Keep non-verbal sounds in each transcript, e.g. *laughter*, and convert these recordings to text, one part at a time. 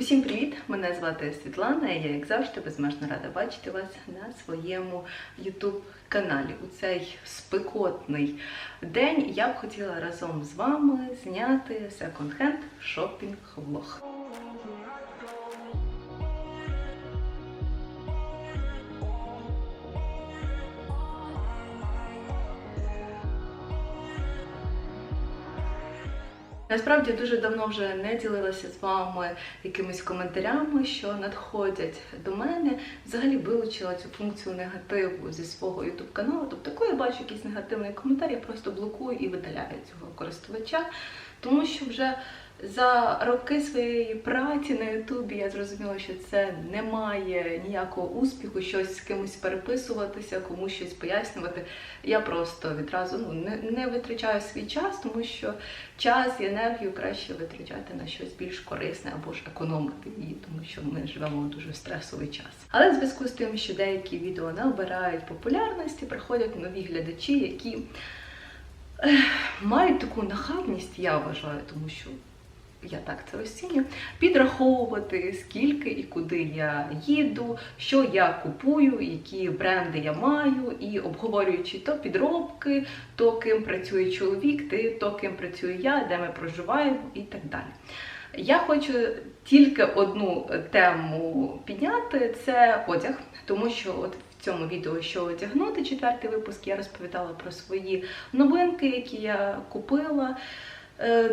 Усім привіт! Мене звати Світлана, і я, як завжди, безмежно рада бачити вас на своєму YouTube каналі. У цей спекотний день я б хотіла разом з вами зняти секонд-хенд шопінг Насправді дуже давно вже не ділилася з вами якимись коментарями, що надходять до мене. Взагалі вилучила цю функцію негативу зі свого youtube каналу. Тобто, коли я бачу якийсь негативний коментар, я просто блокую і видаляю цього користувача, тому що вже за роки своєї праці на Ютубі я зрозуміла, що це не має ніякого успіху, щось з кимось переписуватися, комусь щось пояснювати. Я просто відразу ну, не, не витрачаю свій час, тому що час і енергію краще витрачати на щось більш корисне або ж економити її, тому що ми живемо в дуже стресовий час. Але в зв'язку з тим, що деякі відео набирають популярності, приходять нові глядачі, які мають таку нахабність, я вважаю, тому що я так це розцінюю, підраховувати, скільки і куди я їду, що я купую, які бренди я маю, і обговорюючи то підробки, то ким працює чоловік, то ким працюю я, де ми проживаємо і так далі. Я хочу тільки одну тему підняти це одяг, тому що от в цьому відео, що одягнути, четвертий випуск, я розповідала про свої новинки, які я купила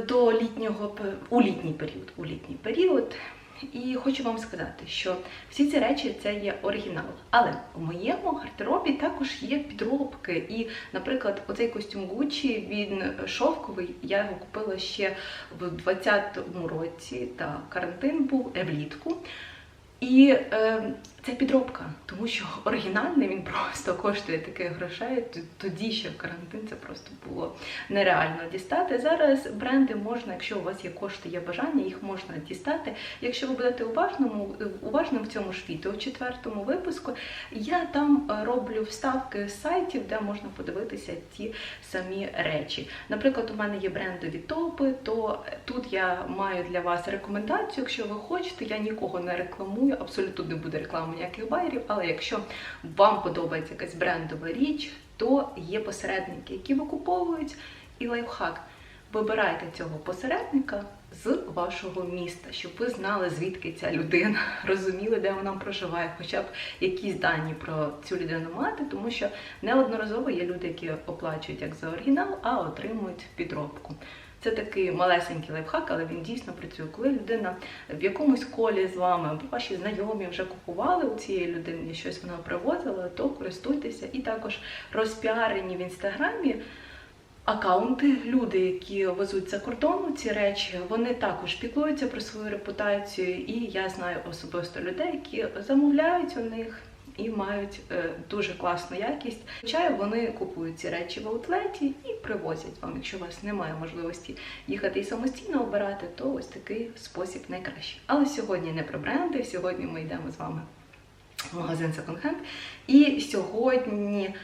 до літнього у літній період. У літній період. І хочу вам сказати, що всі ці речі це є оригінал. Але у моєму гардеробі також є підробки. І, наприклад, оцей костюм Gucci, він шовковий. Я його купила ще в 20-му році. Та карантин був е, влітку. І е, це підробка, тому що оригінальний він просто коштує таких грошей. Тоді ще в карантин це просто було нереально дістати. Зараз бренди можна, якщо у вас є кошти, є бажання, їх можна дістати. Якщо ви будете уважному, уважним в цьому ж відео, в четвертому випуску, я там е, роблю вставки з сайтів, де можна подивитися ті самі речі. Наприклад, у мене є брендові топи, то тут я маю для вас рекомендацію. Якщо ви хочете, я нікого не рекламую, абсолютно не буде реклами ніяких байерів, але якщо вам подобається якась брендова річ, то є посередники, які викуповують, і лайфхак. Вибирайте цього посередника з вашого міста, щоб ви знали, звідки ця людина, *laughs* розуміли, де вона проживає, хоча б якісь дані про цю людину мати, тому що неодноразово є люди, які оплачують як за оригінал, а отримують підробку. Це такий малесенький лайфхак, але він дійсно працює. Коли людина в якомусь колі з вами, або ваші знайомі вже купували у цієї людини, щось вона привозила, то користуйтеся і також розпіарені в інстаграмі акаунти, люди, які везуть за кордону ці речі, вони також піклуються про свою репутацію, і я знаю особисто людей, які замовляють у них. І мають е, дуже класну якість. Хоча вони купують ці речі в аутлеті і привозять вам. Якщо у вас немає можливості їхати і самостійно обирати, то ось такий спосіб найкращий. Але сьогодні не про бренди. Сьогодні ми йдемо з вами в магазин Second Hand. І сьогодні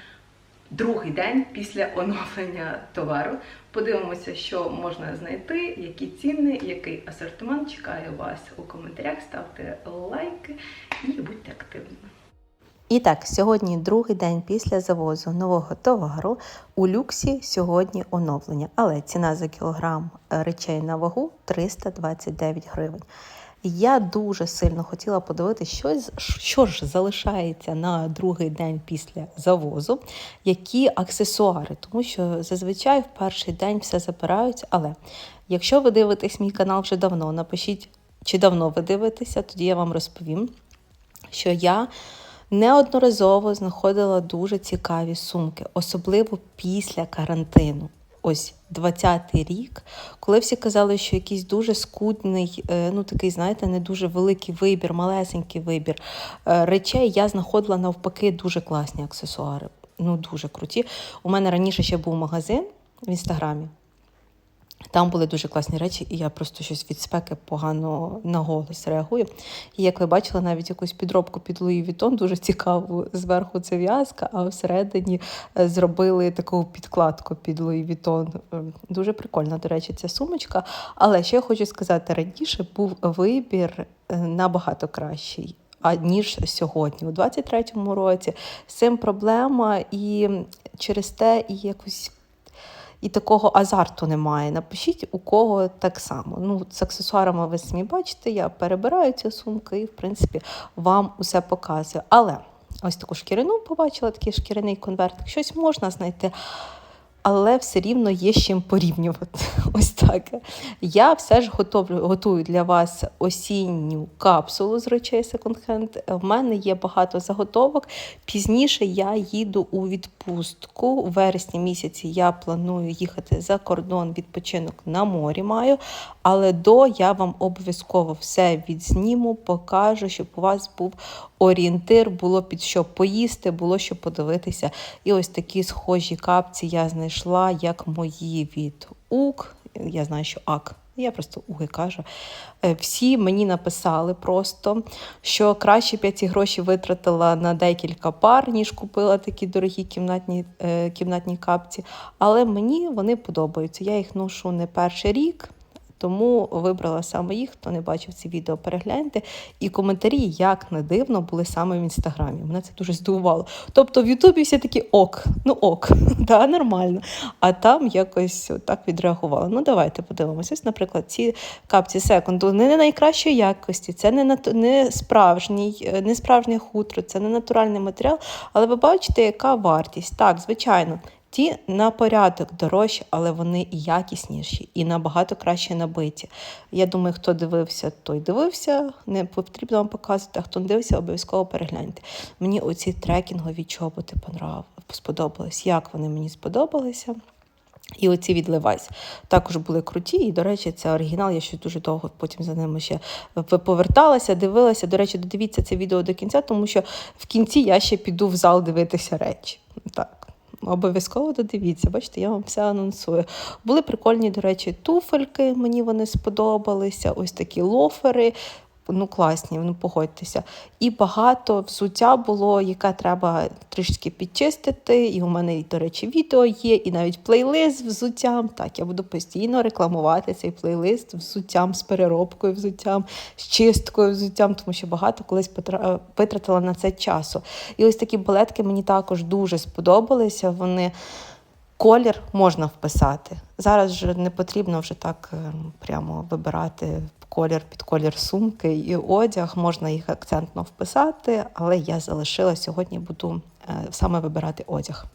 другий день після оновлення товару. Подивимося, що можна знайти, які ціни, який асортимент чекає вас у коментарях. Ставте лайки і будьте активними. І так, сьогодні другий день після завозу нового товару. У люксі сьогодні оновлення, але ціна за кілограм е, речей на вагу 329 гривень. Я дуже сильно хотіла подивитися, що, що ж залишається на другий день після завозу, які аксесуари, тому що зазвичай в перший день все забирають. Але якщо ви дивитесь мій канал вже давно, напишіть, чи давно ви дивитеся, тоді я вам розповім, що я неодноразово знаходила дуже цікаві сумки, особливо після карантину. Ось 20-й рік, коли всі казали, що якийсь дуже скудний, е, ну такий, знаєте, не дуже великий вибір, малесенький вибір е, речей, я знаходила навпаки дуже класні аксесуари. Ну, дуже круті. У мене раніше ще був магазин в інстаграмі. Там були дуже класні речі, і я просто щось від спеки погано на голос реагую. І як ви бачили, навіть якусь підробку під Луї Вітон, дуже цікаву. Зверху це в'язка, а всередині е, зробили таку підкладку під Луї Вітон. Е, Дуже прикольна, до речі, ця сумочка. Але ще хочу сказати, раніше був вибір е, набагато кращий. А ніж сьогодні, у 23-му році з цим проблема, і через те і якось і такого азарту немає. Напишіть, у кого так само. Ну, з аксесуарами ви самі бачите, я перебираю ці сумки і, в принципі, вам усе показую. Але ось таку шкірину побачила, такий шкіряний конверт. Щось можна знайти. Але все рівно є з чим порівнювати. *laughs* Ось так. Я все ж готовлю, готую для вас осінню капсулу з речей секонд-хенд. В мене є багато заготовок. Пізніше я їду у відпустку. У вересні місяці я планую їхати за кордон відпочинок на морі маю. Але до я вам обов'язково все відзніму, покажу, щоб у вас був орієнтир, було під що поїсти, було що подивитися. І ось такі схожі капці я знайшла, як мої від УК. Я знаю, що АК. Я просто уги кажу. Е, Всі мені написали просто, що краще б я ці гроші витратила на декілька пар, ніж купила такі дорогі кімнатні, е, кімнатні капці. Але мені вони подобаються. Я їх ношу не перший рік. Тому вибрала саме їх. Хто не бачив ці відео, перегляньте. І коментарі, як не дивно, були саме в інстаграмі. Мене це дуже здивувало. Тобто в Ютубі всі такі ок, ну ок, *laughs* да, нормально. А там якось так відреагували. Ну, давайте подивимося. Ось, наприклад, ці капці секунду не найкращої якості, це не, нат- не справжній, е, не справжнє хутро, це не натуральний матеріал. Але ви бачите, яка вартість. Так, звичайно. Ті на порядок дорожчі, але вони якісніші, і набагато краще набиті. Я думаю, хто дивився, той дивився. Не потрібно вам показувати, а хто не дивився, обов'язково перегляньте. Мені оці трекінгові чоботи сподобались. Як вони мені сподобалися? І оці від Levi's також були круті. І, до речі, це оригінал. Я ще дуже довго потім за ними ще поверталася, дивилася. До речі, додивіться це відео до кінця, тому що в кінці я ще піду в зал дивитися речі. Так. Обов'язково додивіться, бачите, я вам все анонсую. Були прикольні, до речі, туфельки, мені вони сподобалися. Ось такі лофери. Ну, класні, ну погодьтеся. І багато взуття було, яке треба трішки підчистити. І у мене, до речі, відео є, і навіть плейлист з взуттям. Так, я буду постійно рекламувати цей плейлист взуттям з переробкою взуттям, з чисткою взуттям, тому що багато колись витратила на це часу. І ось такі балетки мені також дуже сподобалися. Вони колір можна вписати. Зараз вже не потрібно вже так е, прямо вибирати колір під колір сумки і одяг. Можна їх акцентно вписати, але я залишила сьогодні, буду е, саме вибирати одяг.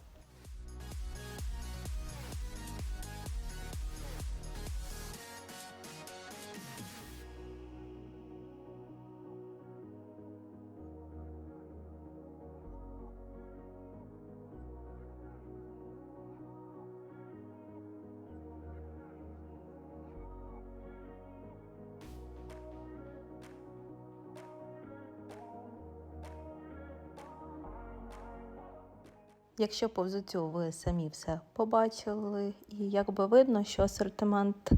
Якщо повзуцю ви самі все побачили, і якби видно, що асортимент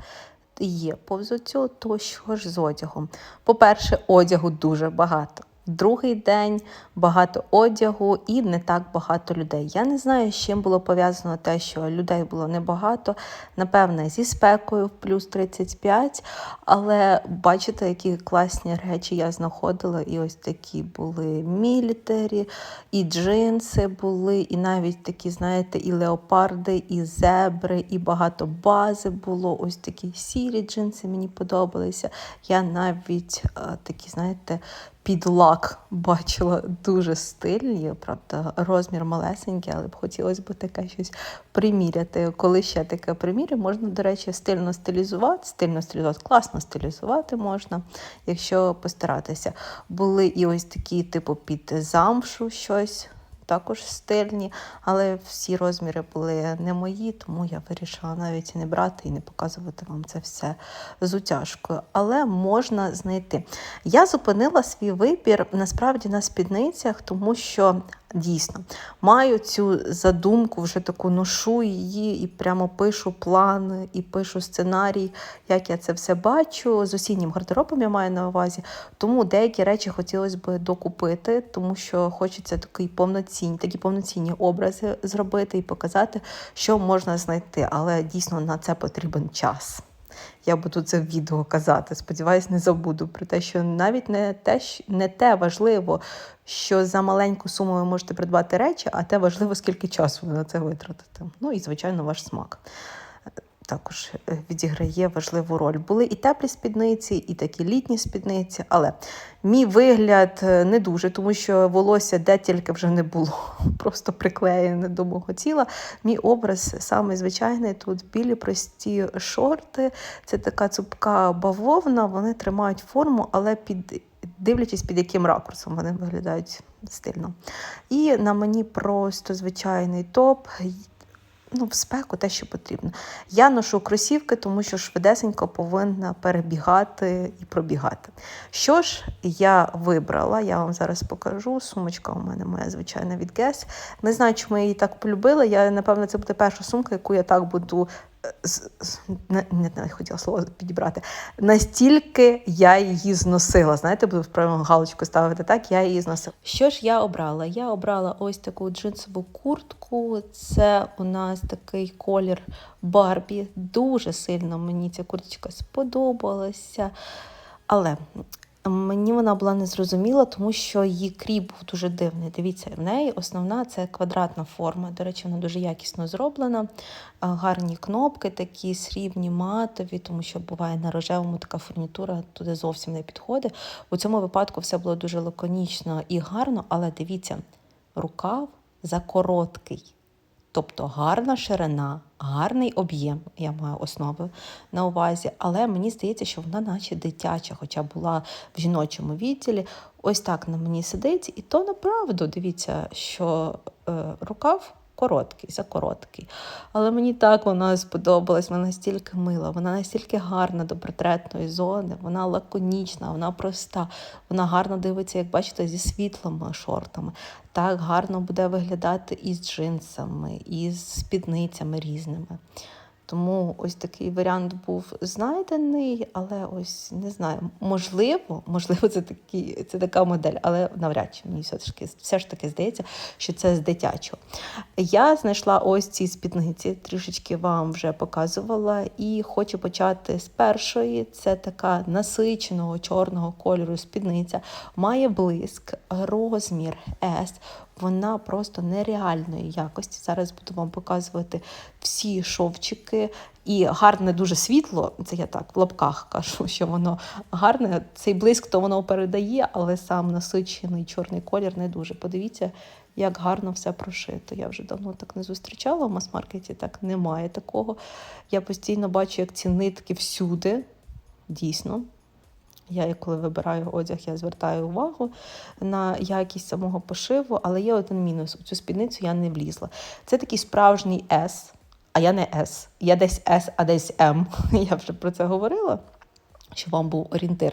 є повзуцю, то що ж з одягом? По-перше, одягу дуже багато. Другий день багато одягу і не так багато людей. Я не знаю, з чим було пов'язано те, що людей було небагато. Напевне, зі спекою в плюс 35. Але бачите, які класні речі я знаходила. І ось такі були мілітарі, і джинси були, і навіть такі, знаєте, і леопарди, і зебри, і багато бази було. Ось такі сірі джинси мені подобалися. Я навіть е, такі, знаєте, під лак бачила дуже стильні, правда, розмір малесенький, але б хотілося б таке щось приміряти. Коли ще таке примірю, можна, до речі, стильно стилізувати, стильно стилізувати, класно стилізувати можна, якщо постаратися. Були і ось такі, типу, під замшу щось. Також стильні, але всі розміри були не мої, тому я вирішила навіть і не брати і не показувати вам це все з утяжкою. Але можна знайти. Я зупинила свій вибір насправді на спідницях, тому що Дійсно, маю цю задумку, вже таку ношу її і прямо пишу план, і пишу сценарій, як я це все бачу. З осіннім гардеробом я маю на увазі. Тому деякі речі хотілося б докупити, тому що хочеться такий повноцінні, такі повноцінні образи зробити і показати, що можна знайти. Але дійсно на це потрібен час. Я буду це в відео казати. Сподіваюсь, не забуду про те, що навіть не те, не те важливо, що за маленьку суму ви можете придбати речі, а те важливо, скільки часу ви на це витратите. Ну і, звичайно, ваш смак також е, відіграє важливу роль. Були і теплі спідниці, і такі літні спідниці, але мій вигляд е, не дуже, тому що волосся де тільки вже не було, *laughs* просто приклеєне до мого тіла. Мій образ самий звичайний тут білі прості шорти. Це така цупка бавовна, вони тримають форму, але під. Дивлячись, під яким ракурсом вони виглядають стильно. І на мені просто звичайний топ, ну, в спеку те, що потрібно. Я ношу кросівки, тому що швидесенько повинна перебігати і пробігати. Що ж я вибрала? Я вам зараз покажу. Сумочка у мене моя звичайна від Guess. Не знаю, чому я її так полюбила. Я, напевно, це буде перша сумка, яку я так буду. Не, не хотіла слово підібрати. Настільки я її зносила. Знаєте, буду правильно галочку ставити так, я її зносила. Що ж я обрала? Я обрала ось таку джинсову куртку. Це у нас такий колір Барбі. Дуже сильно мені ця курточка сподобалася. Але мені вона була незрозуміла, тому що її кріп був дуже дивний. Дивіться, в неї основна це квадратна форма. До речі, вона дуже якісно зроблена. Гарні кнопки, такі срібні, матові, тому що буває на рожевому така фурнітура туди зовсім не підходить. У цьому випадку все було дуже лаконічно і гарно, але дивіться, рукав закороткий. Тобто гарна ширина, гарний об'єм, я маю основи на увазі, але мені здається, що вона наче дитяча, хоча була в жіночому відділі. Ось так на мені сидить, і то направду дивіться, що е, рукав короткий, закороткий. Але мені так вона сподобалась, вона настільки мила, вона настільки гарна до портретної зони, вона лаконічна, вона проста, вона гарно дивиться, як бачите, зі світлими шортами. Так гарно буде виглядати і з джинсами, і з спідницями різними. Тому ось такий варіант був знайдений, але ось не знаю, можливо, можливо, це такі, це така модель, але навряд чи мені все ж таки все ж таки здається, що це з дитячого. Я знайшла ось ці спідниці, трішечки вам вже показувала, і хочу почати з першої. Це така насиченого чорного кольору спідниця, має блиск, розмір S. Вона просто нереальної якості. Зараз буду вам показувати всі шовчики. І гарне дуже світло, це я так в лапках кажу, що воно гарне. Цей блиск то воно передає, але сам насичений чорний колір не дуже. Подивіться, як гарно все прошито. Я вже давно так не зустрічала в мас-маркеті, так немає такого. Я постійно бачу, як ці нитки всюди. Дійсно. Я коли вибираю одяг, я звертаю увагу на якість самого пошиву, але є один мінус. У цю спідницю я не влізла. Це такий справжній S, а я не S. Я десь S, а десь M. *laughs* Я вже про це говорила. Щоб вам був орієнтир.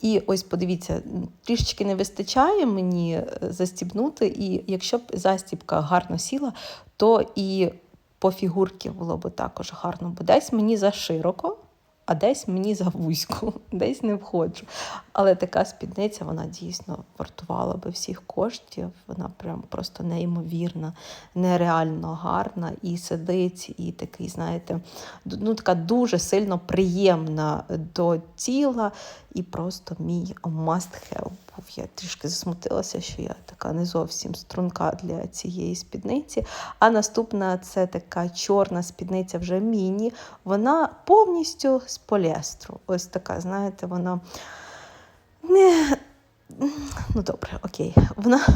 І ось подивіться, трішечки не вистачає мені е, застібнути, і якщо б застібка гарно сіла, то і по фігурці було б також гарно, бо десь мені за широко, а десь мені за вузьку, *laughs* десь не входжу. Але така спідниця, вона дійсно вартувала би всіх коштів. Вона прям просто неймовірна, нереально гарна і сидить, і такий, знаєте, ну така дуже сильно приємна до тіла. І просто мій must have. Я трішки засмутилася, що я така не зовсім струнка для цієї спідниці. А наступна це така чорна спідниця вже міні. Вона повністю з поліестру. Ось така, знаєте, вона не. Ну, добре, окей. Вона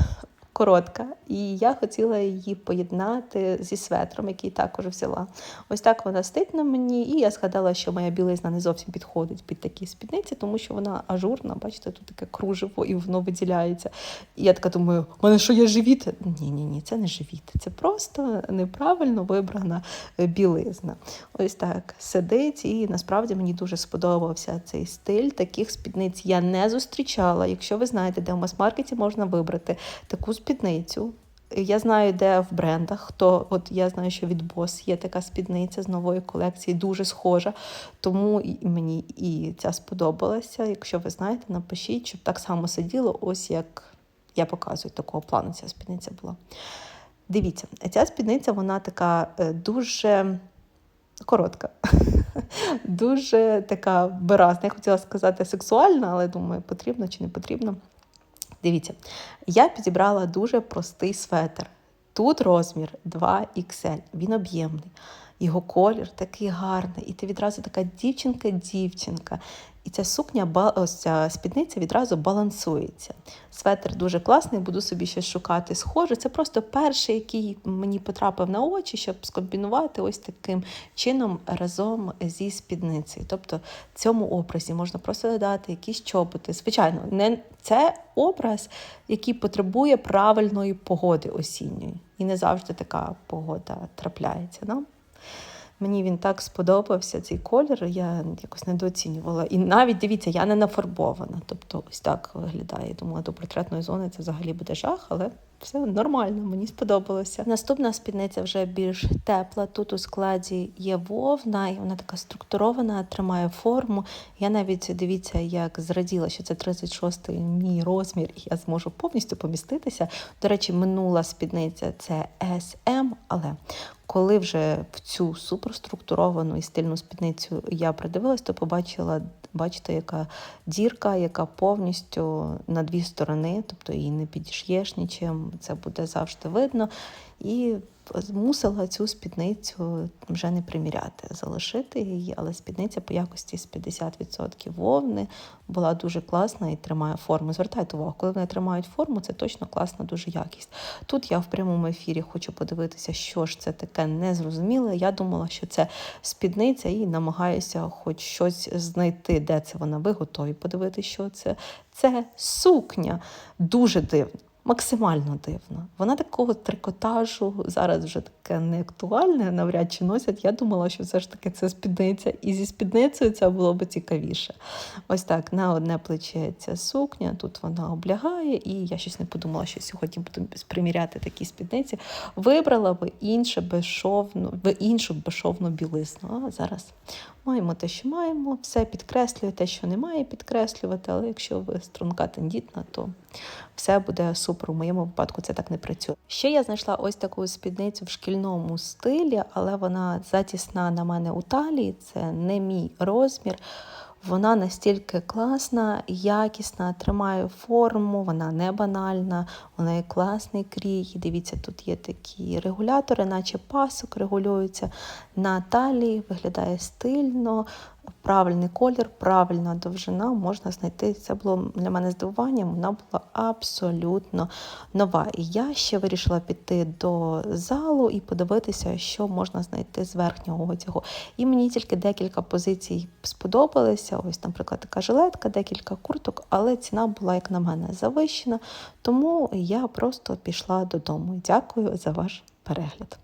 коротка, і я хотіла її поєднати зі светром, який також взяла. Ось так вона стоїть на мені, і я згадала, що моя білизна не зовсім підходить під такі спідниці, тому що вона ажурна, бачите, тут таке кружево і воно виділяється. І я така думаю, у мене що є живіт? Ні, ні, ні, це не живіт. Це просто неправильно вибрана е, білизна. Ось так сидить, і насправді мені дуже сподобався цей стиль. Таких спідниць я не зустрічала. Якщо ви знаєте, де в мас-маркеті можна вибрати таку спідницю Я знаю, де в брендах. Хто от я знаю, що від Boss є така спідниця з нової колекції, дуже схожа. Тому мені і ця сподобалася. Якщо ви знаєте, напишіть, щоб так само сиділо, ось як я показую такого плану. Ця спідниця була. Дивіться, ця спідниця вона така е, дуже коротка, *laughs* дуже така виразна. Я хотіла сказати сексуальна, але думаю, потрібно чи не потрібно. Дивіться, я підібрала дуже простий светр. Тут розмір 2XL, він об'ємний. Його колір такий гарний, і ти відразу така дівчинка-дівчинка. І ця сукня, ось ця спідниця відразу балансується. Светр дуже класний, буду собі щось шукати схоже. Це просто перший, який мені потрапив на очі, щоб скомбінувати ось таким чином разом зі спідницею. Тобто цьому образі можна просто додати якісь чоботи. Звичайно, не це образ, який потребує правильної погоди осінньої. І не завжди така погода трапляється. Да? Мені він так сподобався, цей колір, я якось недооцінювала. І навіть дивіться, я не нафарбована. Тобто ось так виглядає. Думала, до портретної зони це взагалі буде жах, але все нормально, мені сподобалося. Наступна спідниця вже більш тепла. Тут у складі є вовна, і вона така структурована, тримає форму. Я навіть дивіться, як зраділа, що це 36-й мій розмір, і я зможу повністю поміститися. До речі, минула спідниця це SM, але коли вже в цю суперструктуровану і стильну спідницю я придивилась, то побачила, бачите, яка дірка, яка повністю на дві сторони, тобто її не підіш'єш нічим, це буде завжди видно. І змусила цю спідницю вже не приміряти, залишити її, але спідниця по якості з 50% вовни була дуже класна і тримає форму. Звертайте увагу, коли вони тримають форму, це точно класна дуже якість. Тут я в прямому ефірі хочу подивитися, що ж це таке незрозуміле. Я думала, що це спідниця, і намагаюся хоч щось знайти, де це вона. Ви подивитися, що це. Це сукня. Дуже дивно. Максимально дивно. Вона такого трикотажу зараз вже таке не актуальне, навряд чи носять. Я думала, що все ж таки це спідниця, і зі спідницею це було б цікавіше. Ось так, на одне плече ця сукня, тут вона облягає, і я щось не подумала, що сьогодні буду приміряти такі спідниці. Вибрала би інше безшовну, іншу безшовну білизну. А зараз маємо те, що маємо, все підкреслює те, що не має підкреслювати, але якщо ви струнка тендітна, то все буде супер. У моєму випадку це так не працює. Ще я знайшла ось таку спідницю в шкільному стилі, але вона затісна на мене у талії. Це не мій розмір. Вона настільки класна, якісна, тримає форму, вона не банальна, вона є класний крій. Дивіться, тут є такі регулятори, наче пасок регулюється на талії, виглядає стильно, правильний колір, правильна довжина можна знайти. Це було для мене здивуванням, вона була абсолютно нова. І я ще вирішила піти до залу і подивитися, що можна знайти з верхнього одягу. І мені тільки декілька позицій сподобалися. Ось, наприклад, така жилетка, декілька курток, але ціна була, як на мене, завищена. Тому я просто пішла додому. Дякую за ваш перегляд.